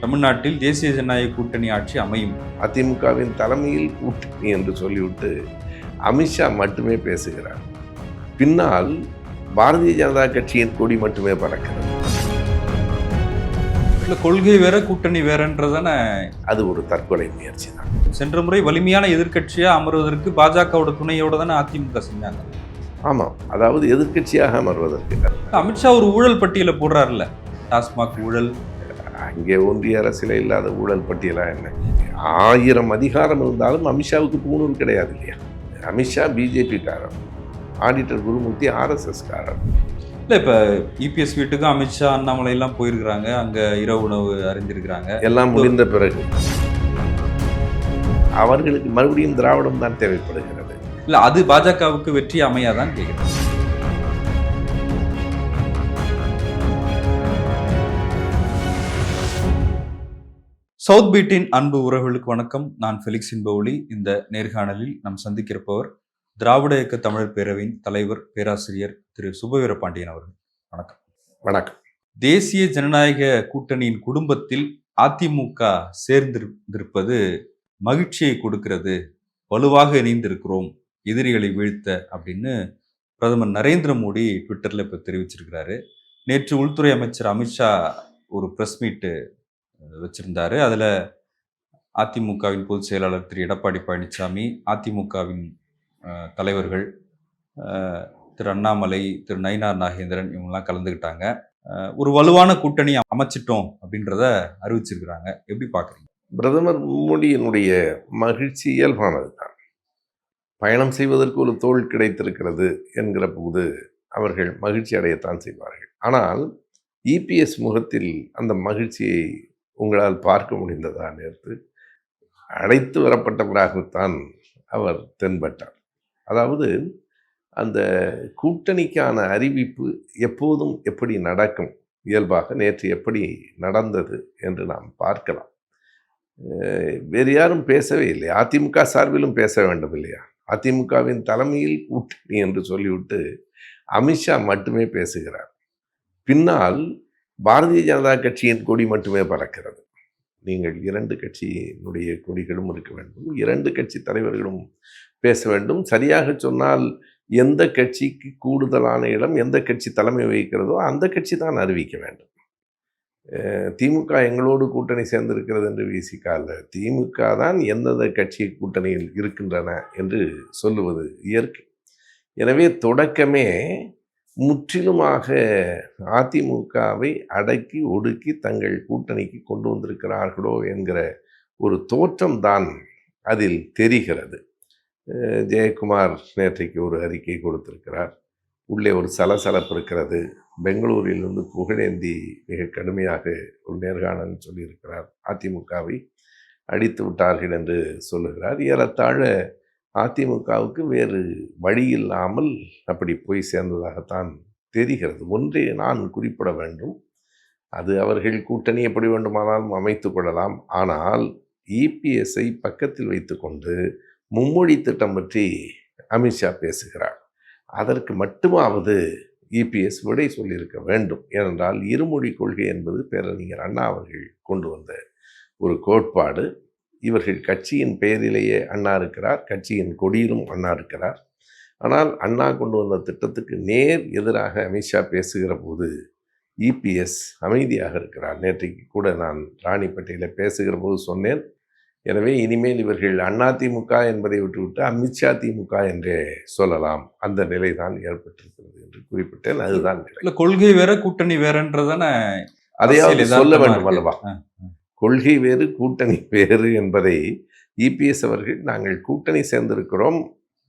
தமிழ்நாட்டில் தேசிய ஜனநாயக கூட்டணி ஆட்சி அமையும். அதிமுகவின் தலைமையில் கூட்டணி என்று சொல்லிவிட்டு அமித்ஷா மட்டுமே பேசுகிறார். பின்னால் பாரதிய ஜனதா கட்சியின் கொடி மட்டுமே பறக்கிறது. இல்ல கொள்கை வேற கூட்டணி வேறன்றதானே? அது ஒரு தற்கொலை முயற்சி தான். சென்ற முறை வலிமையான எதிர்க்கட்சியா அமர்வதற்கு பாஜகவோட துணையோட தானே அதிமுக செஞ்சாங்க. ஆமாம் அதாவது எதிர்க்கட்சியாக அமர்வதற்கு. அமித்ஷா ஒரு ஊழல் பட்டியல போடுறாருல்ல. டாஸ்மாக் ஊழல் அங்கே ஒன்றிய அரசியல இல்லாத ஊழல் பட்டியலா என்ன? ஆயிரம் அதிகாரம் இருந்தாலும் அமித்ஷாவுக்கு பூணூல் கிடையாது இல்லையா? அமித்ஷா பிஜேபி காரர் ஆடிட்டர் குருமூர்த்தி ஆர்எஸ்எஸ் காரர் இல்ல இப்ப இபிஎஸ் வீட்டுக்கு அமித்ஷா அண்ணாமலை எல்லாம் போயிருக்கிறாங்க. அங்க இரவு உணவு அறிந்திருக்கிறாங்க. எல்லாம் முடிந்த பிறகு அவர்களுக்கு மறுபடியும் திராவிடம் தான் தேவைப்படுகிறது. இல்ல அது பாஜகவுக்கு வெற்றி அமையாதான் கேக்குறேன். சவுத் பீட்டின் அன்பு உறவுகளுக்கு வணக்கம். நான் ஃபெலிக்ஸ் இன்பவுலி இந்த நேர்காணலில் நாம் சந்திக்கிறப்பவர் திராவிட இயக்க தமிழர் பேரவையின் தலைவர் பேராசிரியர் திரு. சுபவீர பாண்டியன் அவர்கள். வணக்கம். வணக்கம். தேசிய ஜனநாயக கூட்டணியின் குடும்பத்தில் அதிமுக சேர்ந்திருப்பது மகிழ்ச்சியை கொடுக்கிறது. வலுவாக இணைந்திருக்கிறோம். எதிரிகளை வீழ்த்த அப்படின்னு பிரதமர் நரேந்திர மோடி ட்விட்டரில் இப்போ தெரிவிச்சிருக்கிறாரு. நேற்று உள்துறை அமைச்சர் அமித்ஷா ஒரு ப்ரெஸ் மீட்டு வச்சிருந்தாரு. அதில் அதிமுகவின் பொதுச் செயலாளர் திரு. எடப்பாடி பழனிசாமி அதிமுகவின் தலைவர்கள் திரு. அண்ணாமலை திரு. நயினார் நாகேந்திரன் இவங்கெல்லாம் கலந்துக்கிட்டாங்க ஒரு வலுவான கூட்டணி அமைச்சிட்டோம் அப்படின்றத அறிவிச்சிருக்கிறாங்க. எப்படி பார்க்குறீங்க பிரதமர் மோடியினுடைய மகிழ்ச்சி இயல்பானது தான். பயணம் செய்வதற்கு ஒரு தோல் கிடைத்திருக்கிறது என்கிற போது அவர்கள் மகிழ்ச்சி அடையத்தான் செய்வார்கள். ஆனால் இபிஎஸ் முகத்தில் அந்த மகிழ்ச்சியை உங்களால் பார்க்க முடிந்ததா நேர்த்து? அழைத்து வரப்பட்டவராகத்தான் அவர் தென்பட்டார். அதாவது அந்த கூட்டணிக்கான அறிவிப்பு எப்போதும் எப்படி நடக்கும்? இயல்பாக நேற்று எப்படி நடந்தது என்று நாம் பார்க்கலாம். வேறு யாரும் பேசவே இல்லை. அதிமுக சார்பிலும் பேச வேண்டும் இல்லையா? அதிமுகவின் தலைமையில் கூட்டணி என்று சொல்லிவிட்டு அமித்ஷா மட்டுமே பேசுகிறார். பின்னால் பாரதிய ஜனதா கட்சியின் கொடி மட்டுமே பறக்கிறது. நீங்கள் இரண்டு கட்சியினுடைய கொடிகளும் இருக்க வேண்டும். இரண்டு கட்சி தலைவர்களும் பேச வேண்டும். சரியாக சொன்னால் எந்த கட்சிக்கு கூடுதலான இடம் எந்த கட்சி தலைமை வகிக்கிறதோ அந்த கட்சி தான் அறிவிக்க வேண்டும். திமுக எங்களோடு கூட்டணி சேர்ந்திருக்கிறது என்று வீசிக்கால அல்ல திமுக தான் எந்தெந்த கட்சி கூட்டணியில் இருக்கின்றன என்று சொல்லுவது இயற்கை. எனவே தொடக்கமே முற்றிலுமாக அதிமுகவை அடக்கி ஒடுக்கி தங்கள் கூட்டணிக்கு கொண்டு வந்திருக்கிறார்களோ என்கிற ஒரு தோற்றம் தான் அதில் தெரிகிறது. ஜெயக்குமார் நேற்றைக்கு ஒரு அறிக்கை கொடுத்திருக்கிறார். உள்ளே ஒரு சலசலப்பு இருக்கிறது. பெங்களூரிலிருந்து புகழேந்தி மிக கடுமையாக ஒரு நேர்காணல் சொல்லியிருக்கிறார். அதிமுகவை அடித்து விட்டார்கள் என்று சொல்லுகிறார். ஏறத்தாழ அதிமுகவுக்கு வேறு வழி இல்லாமல் அப்படி போய் சேர்ந்ததாகத்தான் தெரிகிறது. ஒன்றே நான் குறிப்பிட வேண்டும். அது அவர்கள் கூட்டணி எப்படி வேண்டுமானாலும் அமைத்து கொள்ளலாம். ஆனால் இபிஎஸ்ஐ பக்கத்தில் வைத்துக்கொண்டு மும்மொழி திட்டம் பற்றி அமித்ஷா பேசுகிறார். அதற்கு மட்டுமாவது இபிஎஸ் விடை சொல்லியிருக்க வேண்டும். ஏனென்றால் இருமொழி கொள்கை என்பது பேரறிஞர் அண்ணா அவர்கள் கொண்டு வந்த ஒரு கோட்பாடு. இவர்கள் கட்சியின் பெயரிலேயே அண்ணா இருக்கிறார் கட்சியின் கொடியிலும் அண்ணா இருக்கிறார். ஆனால் அண்ணா கொண்டு வந்த திட்டத்துக்கு நேர் எதிராக அமித்ஷா பேசுகிற போது இபிஎஸ் அமைதியாக இருக்கிறார். நேற்றைக்கு கூட நான் ராணிப்பேட்டையில் பேசுகிற போது சொன்னேன். எனவே இனிமேல் இவர்கள் அதிமுக என்பதை விட்டுவிட்டு அமித்ஷா திமுக என்றே சொல்லலாம். அந்த நிலை தான் ஏற்பட்டிருக்கிறது என்று குறிப்பிட்டேன். அதுதான் இல்ல கொள்கை வேற கூட்டணி வேறன்றதானே அதையாவது சொல்ல வேண்டும். அல்லவா. கொள்கை வேறு கூட்டணி வேறு என்பதை இபிஎஸ் அவர்கள் நாங்கள் கூட்டணி சேர்ந்திருக்கிறோம்.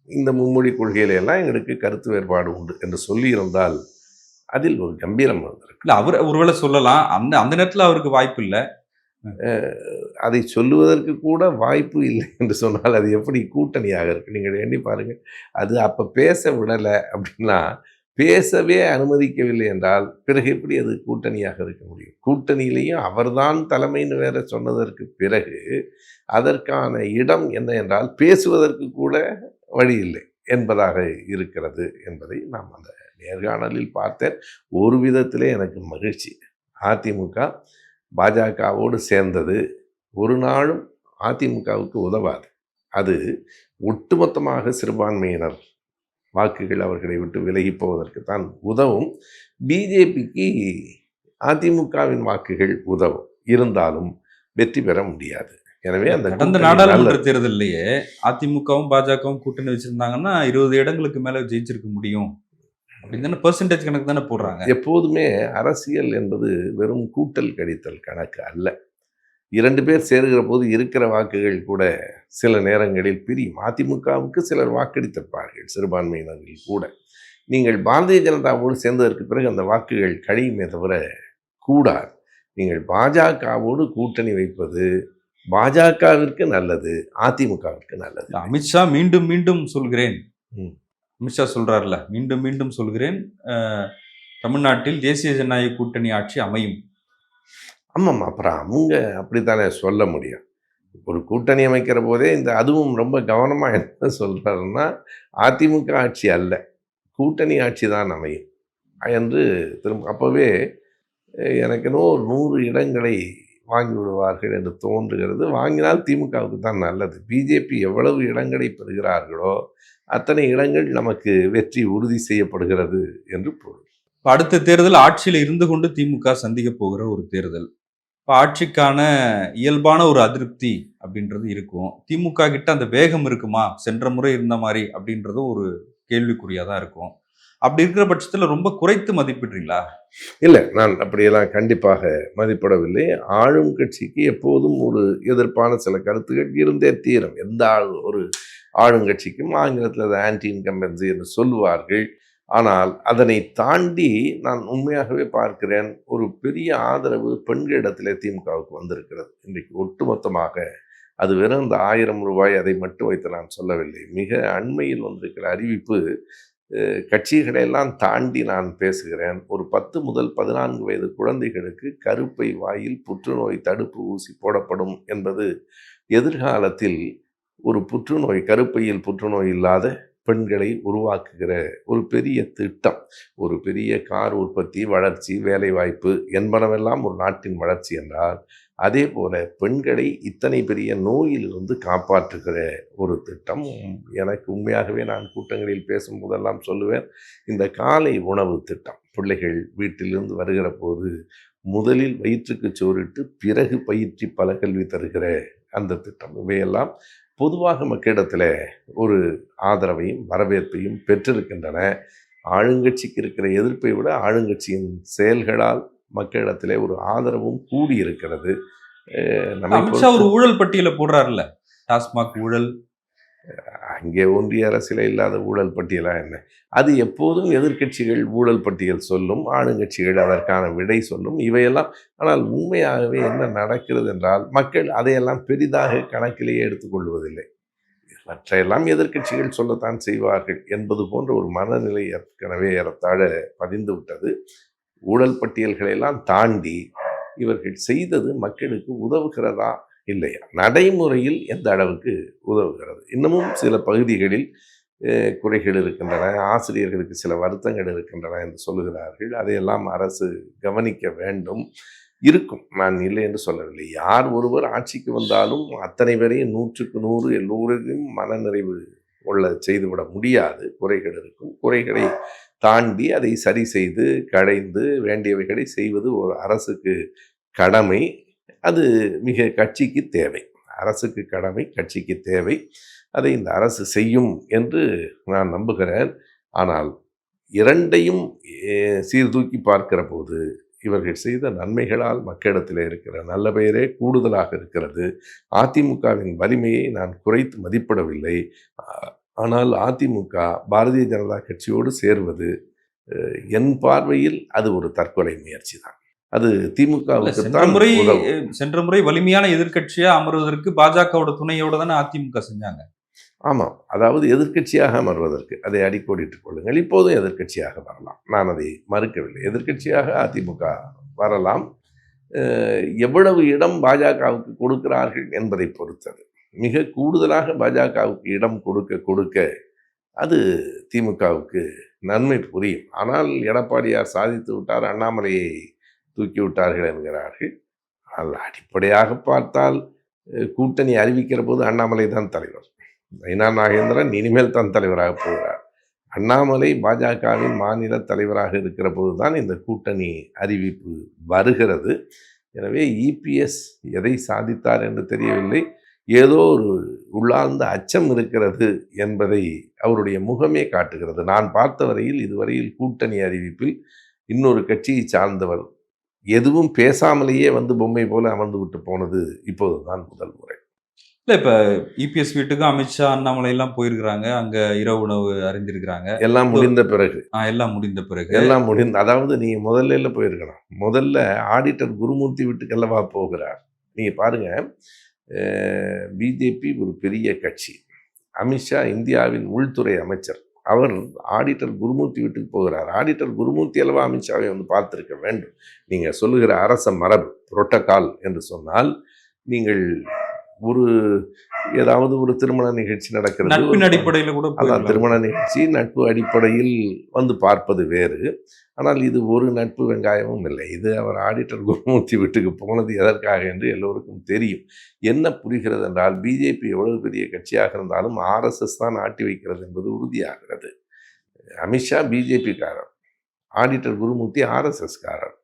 இந்த மும்மொழி கொள்கையில எல்லாம் எங்களுக்கு கருத்து வேறுபாடு உண்டு என்று சொல்லியிருந்தால் அதில் ஒரு கம்பீரம் வந்திருக்கு இல்ல அவர் ஒருவேளை சொல்லலாம். அந்த அந்த நேரத்துல அவருக்கு வாய்ப்பு இல்ல. அதை சொல்லுவதற்கு கூட வாய்ப்பு இல்லை என்று சொன்னால் அது எப்படி கூட்டணியாக இருக்கு? நீங்கள் எண்ணி பாருங்க அது அப்போ பேச விடலை அப்படின்னா பேசவே அனுமதிக்கவில்லை என்றால் பிறகு எப்படி அது கூட்டணியாக இருக்க முடியும்? கூட்டணியிலையும் அவர்தான் தலைமைன்னு வேற சொன்னதற்கு பிறகு அதற்கான இடம் என்ன என்றால் பேசுவதற்கு கூட வழி இல்லை என்பதாக இருக்கிறது என்பதை நாம் அந்த நேர்காணலில் பார்த்தேன். ஒரு விதத்திலே எனக்கு மகிழ்ச்சி. அதிமுக பாஜகவோடு சேர்ந்தது ஒரு நாளும் அதிமுகவுக்கு உதவாது. அது ஒட்டுமொத்தமாக சிறுபான்மையினர் வாக்குகள் அவர்களை விட்டு விலகி போவதற்கு தான் உதவும். பிஜேபிக்கு அதிமுகவின் வாக்குகள் உதவும். இருந்தாலும் வெற்றி பெற முடியாது. எனவே அந்த கடந்த நாடாளுமன்ற. தேர்தலையே அதிமுகவும் பாஜகவும் கூட்டணி வச்சிருந்தாங்கன்னா இருபது இடங்களுக்கு மேல ஜெயிச்சிருக்க முடியும். அப்படின்னு தானே பெர்சன்டேஜ் கணக்கு தானே போடுறாங்க. எப்போதுமே அரசியல் என்பது வெறும் கூட்டல் கழித்தல் கணக்கு அல்ல. இரண்டு பேர் சேருகிற போது இருக்கிற வாக்குகள் கூட சில நேரங்களில் பிரியும். அதிமுகவுக்கு சிலர் வாக்களித்திருப்பார்கள் சிறுபான்மையினர்கள் கூட. நீங்கள் பாரதிய ஜனதாவோடு சேர்ந்ததற்கு பிறகு அந்த வாக்குகள் கழியுமே தவிர கூடாது. நீங்கள் பாஜகவோடு கூட்டணி வைப்பது பாஜகவிற்கு நல்லது அதிமுகவிற்கு நல்லது. அமித்ஷா மீண்டும் மீண்டும் சொல்கிறேன். அமித்ஷா சொல்றாருல மீண்டும் மீண்டும் சொல்கிறேன். தமிழ்நாட்டில் தேசிய ஜனநாயக கூட்டணி ஆட்சி அமையும். ஆமாம் அப்புறம் அவங்க அப்படித்தானே சொல்ல முடியும். ஒரு கூட்டணி அமைக்கிற போதே இந்த அதுவும் ரொம்ப கவனமாக என்ன சொல்கிறாருன்னா அதிமுக ஆட்சி அல்ல. கூட்டணி ஆட்சி தான் அமையும். என்று திரும்ப அப்போவே எனக்கெனோ ஒரு நூறு இடங்களை வாங்கி விடுவார்கள் என்று தோன்றுகிறது. வாங்கினால் திமுகவுக்கு தான் நல்லது. பிஜேபி எவ்வளவு இடங்களை பெறுகிறார்களோ அத்தனை இடங்கள் நமக்கு வெற்றி உறுதி செய்யப்படுகிறது என்று பொருள். இப்போ அடுத்த தேர்தல் ஆட்சியில் இருந்து கொண்டு திமுக சந்திக்க போகிற ஒரு தேர்தல். இப்போ ஆட்சிக்கான இயல்பான ஒரு அதிருப்தி அப்படின்றது இருக்கும். திமுக கிட்ட அந்த வேகம் இருக்குமா? சென்ற முறை இருந்த மாதிரி அப்படின்றதும் ஒரு கேள்விக்குறியாக தான் இருக்கும். அப்படி இருக்கிற பட்சத்தில் ரொம்ப குறைத்து மதிப்பிடுறீங்களா? இல்லை நான் அப்படியெல்லாம் கண்டிப்பாக மதிப்பிடவில்லை. ஆளும் கட்சிக்கு எப்போதும் ஒரு எதிர்ப்பான சில கருத்துக்கள் இருந்தே தீரும். எந்த ஆள் ஒரு ஆளுங்கட்சிக்கும் ஆங்கிலத்தில் அதை ஆன்டி இன்கம்பன்சி என்று சொல்லுவார்கள். ஆனால் அதனை தாண்டி நான் உண்மையாகவே பார்க்கிறேன் ஒரு பெரிய ஆதரவு பெண்களிடத்திலே திமுகவுக்கு வந்திருக்கிறது. இன்றைக்கு ஒட்டுமொத்தமாக அது வெறும் இந்த ஆயிரம் ரூபாய் அதை மட்டும் வைத்து நான் சொல்லவில்லை. மிக அண்மையில் வந்திருக்கிற அறிவிப்பு கட்சிகளையெல்லாம் தாண்டி நான் பேசுகிறேன். ஒரு பத்து முதல் பதினான்கு வயது குழந்தைகளுக்கு கருப்பை வாயில் புற்றுநோய் தடுப்பு ஊசி போடப்படும் என்பது எதிர்காலத்தில் ஒரு புற்றுநோய் கருப்பையில் புற்றுநோய் இல்லாத பெண்களை உருவாக்குகிற ஒரு பெரிய திட்டம் ஒரு பெரிய கார் உற்பத்தி வளர்ச்சி வேலைவாய்ப்பு என்பனவெல்லாம் ஒரு நாட்டின் வளர்ச்சி என்றால் அதே போல பெண்களை இத்தனை பெரிய நோயிலிருந்து காப்பாற்றுகிற ஒரு திட்டம். எனக்கு உண்மையாகவே நான் கூட்டங்களில் பேசும்போதெல்லாம் சொல்லுவேன் இந்த காலை உணவு திட்டம் பிள்ளைகள் வீட்டிலிருந்து வருகிற போது முதலில் வயிற்றுக்கு சோறிட்டு பிறகு பயிற்சி பல கல்வி தருகிற அந்த திட்டம். இவையெல்லாம் பொதுவாக மக்களிடத்தில் ஒரு ஆதரவையும் வரவேற்பையும் பெற்றிருக்கின்றன. ஆளுங்கட்சிக்கு இருக்கிற எதிர்ப்பை விட ஆளுங்கட்சியின் செயல்களால் மக்களிடத்திலே ஒரு ஆதரவும் கூடியிருக்கிறது. அமித்ஷா ஒரு ஊழல் பட்டியலை போடுறாருல்ல. டாஸ்மாக் ஊழல் அங்கே ஒன்றிய அரசியல இல்லாத ஊழல் பட்டியலா என்ன? அது எப்போதும் எதிர்க்கட்சிகள் ஊழல் பட்டியல் சொல்லும் ஆளுங்கட்சிகள் அதற்கான விடை சொல்லும். இவையெல்லாம் ஆனால் உண்மையாகவே என்ன நடக்கிறது என்றால் மக்கள் அதையெல்லாம் பெரிதாக கணக்கிலேயே எடுத்துக்கொள்வதில்லை மற்றையெல்லாம் எதிர்க்கட்சிகள் சொல்லத்தான் செய்வார்கள் என்பது போன்ற ஒரு மனநிலை ஏற்கனவே ஏறத்தாழ பதிந்து விட்டது. ஊழல் பட்டியல்களை எல்லாம் தாண்டி இவர்கள் செய்தது மக்களுக்கு உதவுகிறதா இல்லையா? நடைமுறையில் எந்த அளவுக்கு உதவுகிறது? இன்னமும் சில பகுதிகளில் குறைகள் இருக்கின்றன ஆசிரியர்களுக்கு சில வருத்தங்கள் இருக்கின்றன என்று சொல்லுகிறார்கள். அதையெல்லாம் அரசு கவனிக்க வேண்டும். இருக்கும். நான் இல்லை என்று சொல்லவில்லை. யார் ஒருவர் ஆட்சிக்கு வந்தாலும் அத்தனை பேரையும் நூற்றுக்கு நூறு எல்லோருக்கும் மனநிறைவு உள்ள செய்துவிட முடியாது. குறைகள் இருக்கும். குறைகளை தாண்டி அதை சரி செய்து களைந்து வேண்டியவைகளை செய்வது ஒரு அரசுக்கு கடமை. அது மிக கட்சிக்கு தேவை. அரசுக்கு கடமை கட்சிக்கு தேவை. அதை இந்த அரசு செய்யும் என்று நான் நம்புகிறேன். ஆனால் இரண்டையும் சீர்தூக்கி பார்க்கிற போது இவர்கள் செய்த நன்மைகளால் மக்களிடத்தில் இருக்கிற நல்ல பெயரே கூடுதலாக இருக்கிறது. அதிமுகவின் வலிமையை நான் குறைத்து மதிப்பிடவில்லை. ஆனால் அதிமுக பாரதிய ஜனதா கட்சியோடு சேர்வது என் பார்வையில் அது ஒரு தற்கொலை முயற்சி தான். அது திமுகவுக்கு சென்ற முறை சென்ற முறை வலிமையான எதிர்க்கட்சியா அமர்வதற்கு பாஜகவோட துணையோட தானே அதிமுக செஞ்சாங்க. ஆமாம் அதாவது எதிர்க்கட்சியாக அமர்வதற்கு அதை அடிக்கோடிட்டுக் கொள்ளுங்கள். இப்போதும் எதிர்க்கட்சியாக வரலாம். நான் அதை மறுக்கவில்லை. எதிர்க்கட்சியாக அதிமுக வரலாம். எவ்வளவு இடம் பாஜகவுக்கு கொடுக்கிறார்கள் என்பதை பொறுத்தது. மிக கூடுதலாக பாஜகவுக்கு இடம் கொடுக்க கொடுக்க அது திமுகவுக்கு நன்மை புரியும். ஆனால் எடப்பாடியார் சாதித்து விட்டார் அண்ணாமலையை தூக்கி விட்டார்கள் என்கிறார்கள். ஆனால் அடிப்படையாக பார்த்தால் கூட்டணி அறிவிக்கிற போது அண்ணாமலை தான் தலைவர். நயினா நாகேந்திரன் இனிமேல் தான் தலைவராக போகிறார். அண்ணாமலை பாஜகவின் மாநில தலைவராக இருக்கிற போதுதான் இந்த கூட்டணி அறிவிப்பு வருகிறது. எனவே இபிஎஸ் எதை சாதித்தார் என்று தெரியவில்லை. ஏதோ ஒரு உள்ளார்ந்த அச்சம் இருக்கிறது என்பதை அவருடைய முகமே காட்டுகிறது. நான் பார்த்த வரையில் இதுவரையில் கூட்டணி அறிவிப்பில் இன்னொரு கட்சியை சார்ந்தவர் எதுவும் பேசாமலேயே வந்து பொம்மை போல அமர்ந்து விட்டு போனது இப்போதுதான் முதல் முறை. இல்ல இப்ப இபிஎஸ் வீட்டுக்கும் அமித்ஷா அண்ணாமலை எல்லாம் போயிருக்கிறாங்க. அங்க இரவு உணவு அறிந்திருக்கிறாங்க. எல்லாம் முடிந்த பிறகு. ஆஹ் எல்லாம் முடிந்த பிறகு. எல்லாம் முடிந்து அதாவது நீங்க முதல்ல போயிருக்கணும் முதல்ல ஆடிட்டர் குருமூர்த்தி வீட்டுக்கல்லவா போகிறார்? நீங்க பாருங்க. பிஜேபி ஒரு பெரிய கட்சி. அமித்ஷா இந்தியாவின் உள்துறை அமைச்சர். அவர் ஆடிட்டர் குருமூர்த்தி வீட்டுக்கு போகிறார். ஆடிட்டர் குருமூர்த்தி அல்லவா அமித்ஷாவை வந்து பார்த்துருக்க வேண்டும். நீங்கள் சொல்லுகிற அரச மரபு புரோட்டோகால் என்று சொன்னால் நீங்கள் ஒரு ஏதாவது ஒரு திருமண நிகழ்ச்சி நடக்கிறது. நட்பின் அடிப்படையில கூட அதான். திருமண நிகழ்ச்சி நட்பு அடிப்படையில் வந்து பார்ப்பது வேறு. ஆனால் இது ஒரு நட்பு வெங்காயமும் இல்லை. இது அவர் ஆடிட்டர் குருமூர்த்தி வீட்டுக்கு போனது எதற்காக என்று எல்லோருக்கும் தெரியும். என்ன புரிகிறது என்றால் பிஜேபி எவ்வளவு பெரிய கட்சியாக இருந்தாலும் ஆர்எஸ்எஸ் தான் ஆட்டி வைக்கிறது என்பது உறுதியாகிறது. அமித்ஷா பிஜேபிக்காரர் ஆடிட்டர் குருமூர்த்தி ஆர்எஸ்எஸ்காரர்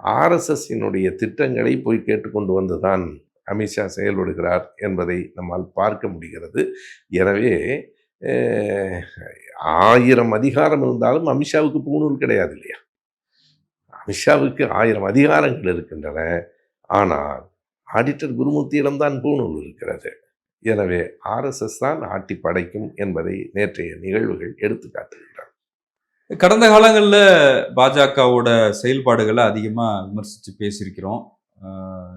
ஆர்எஸ்எஸ்ஸினுடைய திட்டங்களை போய் கேட்டுக்கொண்டு வந்துதான் அமித்ஷா செயல்படுகிறார் என்பதை நம்மால் பார்க்க முடிகிறது. எனவே ஆயிரம் அதிகாரம் இருந்தாலும் அமித்ஷாவுக்கு பூணூல் கிடையாது இல்லையா? அமித்ஷாவுக்கு ஆயிரம் அதிகாரங்கள் இருக்கின்றன. ஆனால் ஆடிட்டர் குருமூர்த்தியிடம்தான் பூணூல் இருக்கிறது. எனவே ஆர்எஸ்எஸ் தான் ஆட்டி படைக்கும் என்பதை நேற்றைய நிகழ்வுகள் எடுத்து காட்டுகின்றன. கடந்த காலங்களில் பாஜகவோட செயல்பாடுகளை அதிகமாக விமர்சித்து பேசியிருக்கிறோம்.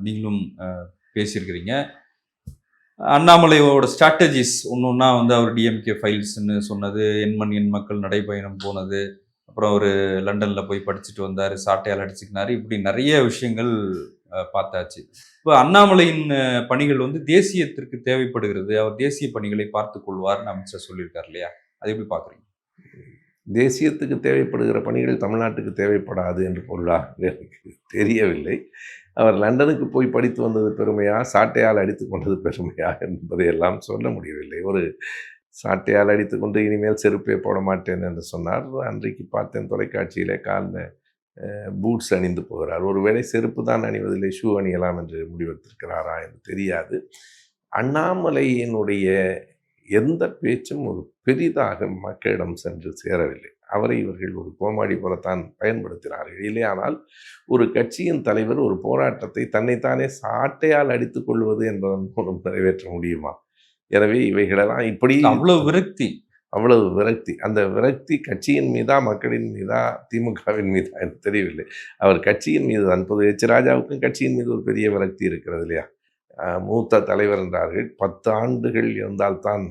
நீங்களும் பேசியிருக்கிறீங்க. அண்ணாமலையோட ஸ்ட்ராட்டஜிஸ் ஒன்று ஒன்றா வந்து அவர் டிஎம்கே ஃபைல்ஸ்னு சொன்னது எண்மண் எண் மக்கள் நடைபயணம் போனது அப்புறம் அவர் லண்டனில் போய் படிச்சுட்டு வந்தார் சாட்டையால் அடிச்சுக்கினார் இப்படி நிறைய விஷயங்கள் பார்த்தாச்சு. இப்போ அண்ணாமலையின் பணிகள் வந்து தேசியத்திற்கு தேவைப்படுகிறது. அவர் தேசிய பணிகளை பார்த்து கொள்வார்னு அமைச்சர் சொல்லியிருக்காரு இல்லையா? அதை எப்படி பார்க்குறீங்க? தேசியத்துக்கு தேவைப்படுகிற பணிகள் தமிழ்நாட்டுக்கு தேவைப்படாது என்று பொருளாக எனக்கு தெரியவில்லை. அவர் லண்டனுக்கு போய் படித்து வந்தது பெருமையா? சாட்டையால் அடித்து கொண்டது பெருமையா? என்பதையெல்லாம் சொல்ல முடியவில்லை. ஒரு சாட்டையால் அடித்து கொண்டு இனிமேல் செருப்பே போட மாட்டேன் என்று சொன்னார். அன்றைக்கு பார்த்தேன் தொலைக்காட்சியிலே காலில் பூட்ஸ் அணிந்து போகிறார். ஒருவேளை செருப்பு தான் அணிவதில்லை ஷூ அணியலாம் என்று முடிவெடுத்திருக்கிறாரா என்று தெரியாது. அண்ணாமலையினுடைய எந்த பேச்சும் ஒரு பெரிதாக மக்களிடம் சென்று சேரவில்லை. அவரை இவர்கள் ஒரு கோமாளி போலத்தான் பயன்படுத்தினார்கள். இல்லையானால் ஒரு கட்சியின் தலைவர் ஒரு போராட்டத்தை தன்னைத்தானே சாட்டையால் அடித்துக் கொள்வது என்பதன் மூலம் நிறைவேற்ற முடியுமா? எனவே இவைகளெல்லாம் இப்படி அவ்வளவு விரக்தி. அவ்வளவு விரக்தி. அந்த விரக்தி கட்சியின் மீதா மக்களின் மீதா திமுகவின் மீதா எனக்கு தெரியவில்லை. அவர் கட்சியின் மீது தான் இப்போது எச். ராஜாவுக்கும் கட்சியின் மீது ஒரு பெரிய விரக்தி இருக்கிறது இல்லையா? மூத்த தலைவர் என்றார்கள். பத்து ஆண்டுகள் இருந்தால்தான்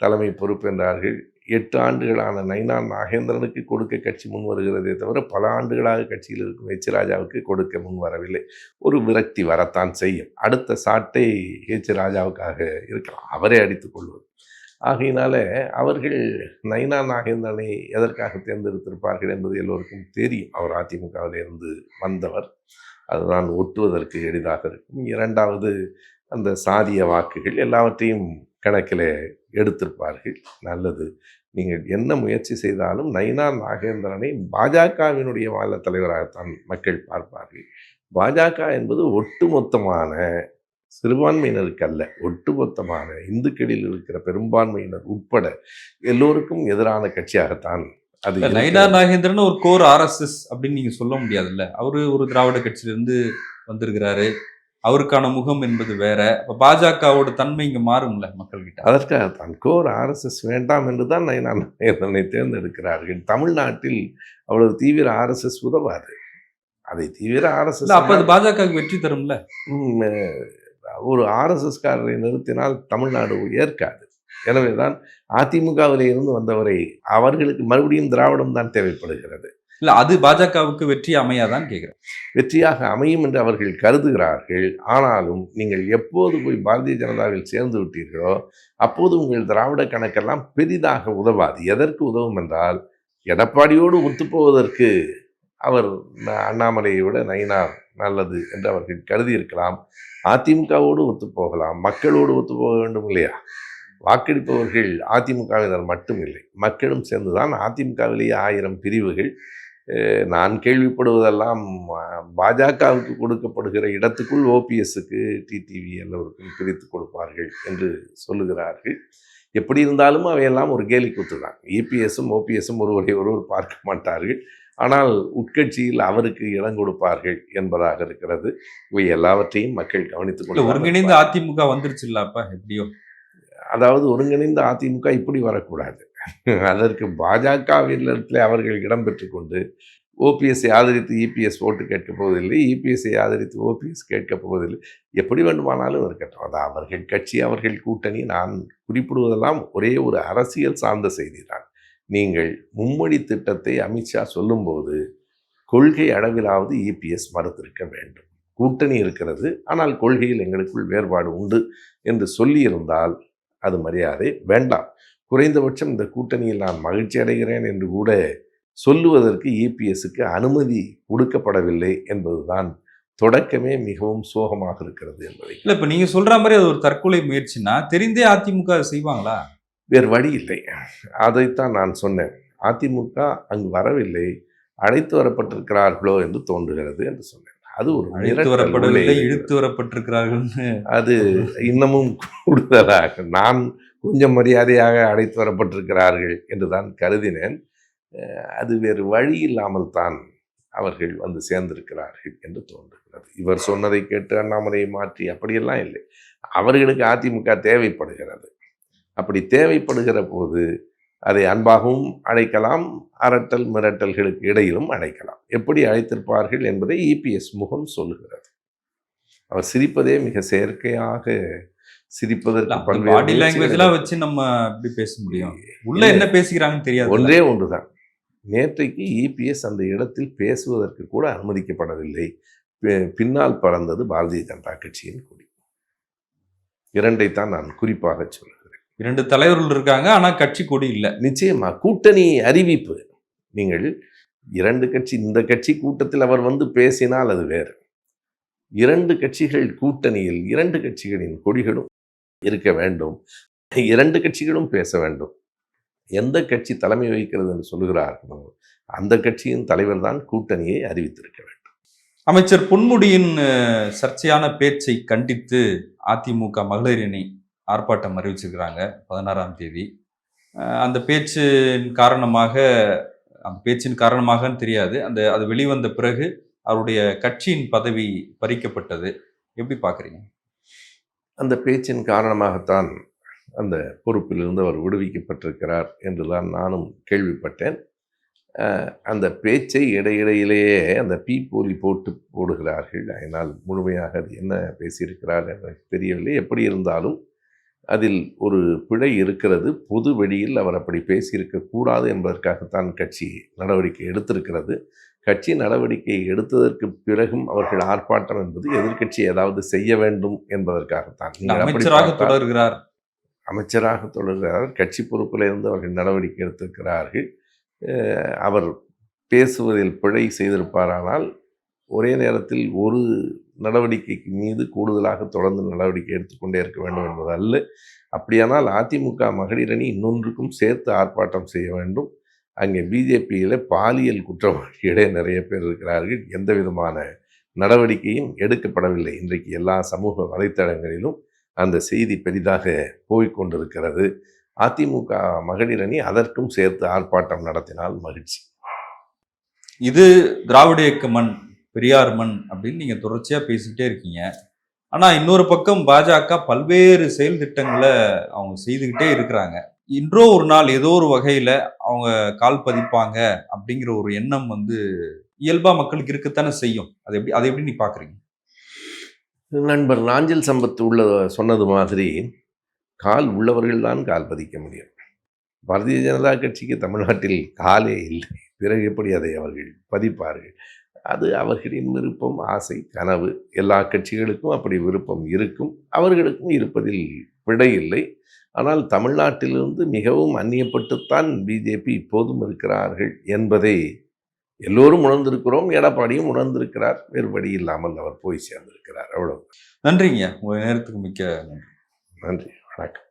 தலைமை பொறுப்பு என்றார்கள். எட்டு ஆண்டுகளான நைனா நாகேந்திரனுக்கு கொடுக்க கட்சி முன் வருகிறதே தவிர பல ஆண்டுகளாக கட்சியில் இருக்கும் எச் ராஜாவுக்கு கொடுக்க முன் வரவில்லை. ஒரு விரக்தி வரத்தான் செய்யும். அடுத்த சாட்டை ஹெச் ராஜாவுக்காக இருக்கலாம். அவரே அடித்துக் கொள்வது ஆகையினால அவர்கள் நைனா நாகேந்திரனை எதற்காக தேர்ந்தெடுத்திருப்பார்கள் என்பது எல்லோருக்கும் தெரியும். அவர் அதிமுகவிலிருந்து வந்தவர். அதுதான் ஒட்டுவதற்கு எளிதாக இருக்கும். இரண்டாவது அந்த சாதிய வாக்குகள் எல்லாவற்றையும் கணக்கில் எடுத்திருப்பார்கள். நல்லது. நீங்கள் என்ன முயற்சி செய்தாலும் நைனா நாகேந்திரனை பாஜகவினுடைய மாநில தலைவராகத்தான் மக்கள் பார்ப்பார்கள். பாஜக என்பது ஒட்டுமொத்தமான சிறுபான்மையினருக்கு அல்ல ஒட்டுமொத்தமான இந்துக்களில் இருக்கிற பெரும்பான்மையினர் உட்பட எல்லோருக்கும் எதிரான கட்சியாகத்தான் அது. நயினா நாகேந்திரன் ஒரு கோர் ஆர்எஸ்எஸ் அப்படின்னு நீங்க சொல்ல முடியாதுல்ல? அவரு ஒரு திராவிட கட்சியில இருந்து வந்திருக்கிறாரு. அவருக்கான முகம் என்பது வேற. அப்ப பாஜகவோட தன்மை இங்க மாறும்ல மக்கள் கிட்ட அதற்காகத்தான் கோர் ஆர்எஸ்எஸ் வேண்டாம் என்று தான் நயினா நாகேந்திரனை தேர்ந்தெடுக்கிறார்கள். தமிழ்நாட்டில் அவ்வளவு தீவிர ஆர்எஸ்எஸ் உதவாது. அதை தீவிர ஆர்எஸ்எஸ் அப்ப அது பாஜகவுக்கு வெற்றி தரும்ல? ஒரு ஆர்எஸ்எஸ்காரரை நிறுத்தினால் தமிழ்நாடு ஏற்காது. எனவே தான் அதிமுகவில் இருந்து வந்தவரை அவர்களுக்கு மறுபடியும் திராவிடம் தான் தேவைப்படுகிறது. இல்ல அது பாஜகவுக்கு வெற்றி அமையாதான் கேட்கிறேன் வெற்றியாக அமையும் என்று அவர்கள் கருதுகிறார்கள். ஆனாலும் நீங்கள் எப்போது போய் பாரதிய ஜனதாவில் சேர்ந்து விட்டீர்களோ அப்போது உங்கள் திராவிட கணக்கெல்லாம் பெரிதாக உதவாது. எதற்கு உதவும் என்றால் எடப்பாடியோடு ஒத்துப்போவதற்கு அவர் அண்ணாமலையை விட நயினார் நல்லது என்று அவர்கள் கருதியிருக்கலாம். அதிமுகவோடு ஒத்துப்போகலாம். மக்களோடு ஒத்து போக வேண்டும் இல்லையா? வாக்களிப்பவர்கள் அதிமுகவினர் மட்டும் இல்லை மக்களும் சேர்ந்துதான் அதிமுகவிலேயே ஆயிரம் பிரிவுகள் நான் கேள்விப்படுவதெல்லாம் பாஜகவுக்கு கொடுக்கப்படுகிற இடத்துக்குள் ஓபிஎஸ்க்கு டிடிவி எல்லோருக்கும் பிரித்து கொடுப்பார்கள் என்று சொல்லுகிறார்கள். எப்படி இருந்தாலும் அவையெல்லாம் ஒரு கேலி கூத்து தான். இபிஎஸும் ஓபிஎஸும் ஒருவரை ஒருவர் பார்க்க மாட்டார்கள். ஆனால் உட்கட்சியில் அவருக்கு இடம் கொடுப்பார்கள் என்பதாக இருக்கிறது. இவை எல்லாவற்றையும் மக்கள் கவனித்துக் கொண்டு ஒருங்கிணைந்த அதிமுக வந்துருச்சு இல்லப்பா எப்படியோ? அதாவது ஒருங்கிணைந்த அதிமுக இப்படி வரக்கூடாது. அதற்கு பாஜகவினத்தில் அவர்கள் இடம் பெற்றுக்கொண்டு ஓபிஎஸ்ஐ ஆதரித்து இபிஎஸ் ஓட்டு கேட்கப் போவதில்லை இபிஎஸ்ஐ ஆதரித்து ஓபிஎஸ் கேட்கப் போவதில்லை. எப்படி வேண்டுமானாலும் இருக்கட்டும். அது அவர்கள் கட்சி அவர்கள் கூட்டணி நான் குறிப்பிடுவதெல்லாம் ஒரே ஒரு அரசியல் சார்ந்த செய்தி தான் நீங்கள் மும்மொழி திட்டத்தை அமித்ஷா சொல்லும்போது கொள்கை அளவிலாவது இபிஎஸ் மறுத்திருக்க வேண்டும். கூட்டணி இருக்கிறது ஆனால் கொள்கையில் எங்களுக்குள் வேறுபாடு உண்டு என்று சொல்லியிருந்தால் அது மரியாதை வேண்டாம். குறைந்தபட்சம் இந்த கூட்டணியில் நான் மகிழ்ச்சி அடைகிறேன் என்று கூட சொல்லுவதற்கு இபிஎஸ்க்கு அனுமதி கொடுக்கப்படவில்லை என்பதுதான் தொடக்கமே மிகவும் சோகமாக இருக்கிறது என்பதை. இல்ல இப்ப நீங்க சொல்ற மாதிரி அது ஒரு தற்கொலை முயற்சினா தெரிந்தே அதிமுக அதை செய்வாங்களா? வேறு வழி இல்லை. அதைத்தான் நான் சொன்னேன். அதிமுக அங்கு வரவில்லை. அழைத்து வரப்பட்டிருக்கிறார்களோ என்று தோன்றுகிறது என்று சொன்னேன். அது ஒரு உள்ளே வரப்படவில்லை. இழுத்து வரப்பட்டிருக்கிறார்கள்னு. அது இன்னமும் கூடுதலாக நான் கொஞ்சம் மரியாதையாக அழைத்து வரப்பட்டிருக்கிறார்கள் என்று தான் கருதினேன். அது வேறு வழி இல்லாமல் தான் அவர்கள் வந்து சேர்ந்திருக்கிறார்கள் என்று தோன்றுகிறது. இவர் சொன்னதை கேட்டு அண்ணாமலையை மாற்றி அப்படியெல்லாம் இல்லை. அவர்களுக்கு அதிமுக தேவைப்படுகிறது. அப்படி தேவைப்படுகிற போது அதை அன்பாகவும் அழைக்கலாம் அரட்டல் மிரட்டல்களுக்கு இடையிலும் அழைக்கலாம். எப்படி அழைத்திருப்பார்கள் என்பதை இபிஎஸ் முகம் சொல்லுகிறது. அவர் சிரிப்பதே மிக செயற்கையாக சிரிப்பதற்கு பாடி வச்சு நம்ம எப்படி பேச முடியும்? உள்ள என்ன பேசிக்கிறாங்கன்னு தெரியாது ஒன்றே ஒன்றுதான். நேற்றைக்கு இபிஎஸ் அந்த இடத்தில் பேசுவதற்கு கூட அனுமதிக்கப்படவில்லை. பின்னால் பறந்தது பாரதிய ஜனதா கட்சியின் கொடி. இரண்டைத்தான் நான் குறிப்பாக சொல்லுகிறேன். இரண்டு தலைவர்கள் இருக்காங்க ஆனா கட்சி கொடி இல்ல. நிச்சயமா கூட்டணி அறிவிப்பு. நீங்கள் இரண்டு கட்சி இந்த கட்சி கூட்டத்தில் அவர் வந்து பேசினால் அது வேறு. இரண்டு கட்சிகள் கூட்டணியில் இரண்டு கட்சிகளின் கொடிகளும் இருக்க வேண்டும். இரண்டு கட்சிகளும் பேச வேண்டும். எந்த கட்சி தலைமை வகிக்கிறது என்று சொல்லுகிறார்களோ அந்த கட்சியின் தலைவர் தான் கூட்டணியை அறிவித்திருக்க வேண்டும். அமைச்சர் பொன்முடியின் சர்ச்சையான பேச்சை கண்டித்து அதிமுக மகளிர் அணி ஆர்ப்பாட்டம் அறிவிச்சிருக்கிறாங்க பதினாறாம் தேதி. அந்த பேச்சின் காரணமாக அந்த பேச்சின் காரணமாகன்னு தெரியாது. அந்த அது வெளிவந்த பிறகு அவருடைய கட்சியின் பதவி பறிக்கப்பட்டது. எப்படி பார்க்குறீங்க? அந்த பேச்சின் காரணமாகத்தான் அந்த பொறுப்பிலிருந்து அவர் விடுவிக்கப்பட்டிருக்கிறார் என்றுதான் நானும் கேள்விப்பட்டேன். அந்த பேச்சை இடையிடையிலேயே அந்த பீ போலி போட்டு போடுகிறார்கள். அதனால் முழுமையாக அது என்ன பேசியிருக்கிறார் எனக்கு தெரியவில்லை. எப்படி இருந்தாலும் அதில் ஒரு பிழை இருக்கிறது. பொது வெளியில் அவர் அப்படி பேசியிருக்க கூடாது என்பதற்காகத்தான் கட்சி நடவடிக்கை எடுத்திருக்கிறது. கட்சி நடவடிக்கை எடுத்ததற்கு பிறகும் அவர்கள் ஆர்ப்பாட்டம் என்பது எதிர்க்கட்சி ஏதாவது செய்ய வேண்டும் என்பதற்காகத்தான். அமைச்சராக தொடர்கிறார். அமைச்சராக தொடர்கிறார். கட்சி பொறுப்பில் இருந்து அவர்கள் நடவடிக்கை எடுத்திருக்கிறார்கள். அவர் பேசுவதில் பிழை செய்திருப்பாரானால் ஒரே நேரத்தில் ஒரு நடவடிக்கைக்கு மீது கூடுதலாக தொடர்ந்து நடவடிக்கை எடுத்துக்கொண்டே இருக்க வேண்டும் என்பது அல்ல. அப்படியானால் அதிமுக மகளிர் அணி இன்னொன்றுக்கும் சேர்த்து ஆர்ப்பாட்டம் செய்ய வேண்டும். அங்கே பிஜேபியில் பாலியல் குற்றவாளிகளே நிறைய பேர் இருக்கிறார்கள். எந்த விதமான நடவடிக்கையும் எடுக்கப்படவில்லை. இன்றைக்கு எல்லா சமூக வலைத்தளங்களிலும் அந்த செய்தி பெரிதாக போய்க் கொண்டிருக்கிறது அதிமுக மகளிர் அணி அதற்கும் சேர்த்து ஆர்ப்பாட்டம் நடத்தினால் மகிழ்ச்சி. இது திராவிட இயக்க மண் பெரியார் மண் அப்படின்னு நீங்கள் தொடர்ச்சியாக பேசிக்கிட்டே இருக்கீங்க. ஆனால் இன்னொரு பக்கம் பாஜக பல்வேறு செயல் திட்டங்களை அவங்க செய்துக்கிட்டே இருக்கிறாங்க. இன்றோ ஒரு நாள் ஏதோ ஒரு வகையில் அவங்க கால் பதிப்பாங்க அப்படிங்கிற ஒரு எண்ணம் வந்து இயல்பாக மக்களுக்கு இருக்கத்தானே செய்யும். அது எப்படி அதை எப்படி நீ பார்க்குறீங்க நண்பர் நாஞ்சில் சம்பத் உள்ள சொன்னது மாதிரி கால் உள்ளவர்கள் தான் கால் பதிக்க முடியும். பாரதிய ஜனதா கட்சிக்கு தமிழ்நாட்டில் காலே இல்லை. பிறகு எப்படி அதை அவர்கள் பதிப்பார்கள்? அது அவர்களின் விருப்பம் ஆசை கனவு. எல்லா கட்சிகளுக்கும் அப்படி விருப்பம் இருக்கும். அவர்களுக்கும் இருப்பதில் இல்லை. ஆனால் தமிழ்நாட்டிலிருந்து மிகவும் அந்நியப்பட்டுத்தான் பிஜேபி இப்போதும் இருக்கிறார்கள் என்பதை எல்லோரும் உணர்ந்திருக்கிறோம். எடப்பாடியும் உணர்ந்திருக்கிறார். வேறு வழி இல்லாமல் அவர் போய் சேர்ந்திருக்கிறார். அவ்வளவு நன்றிங்க. உங்க நேரத்துக்கு மிக்க நன்றி. நன்றி. வணக்கம்.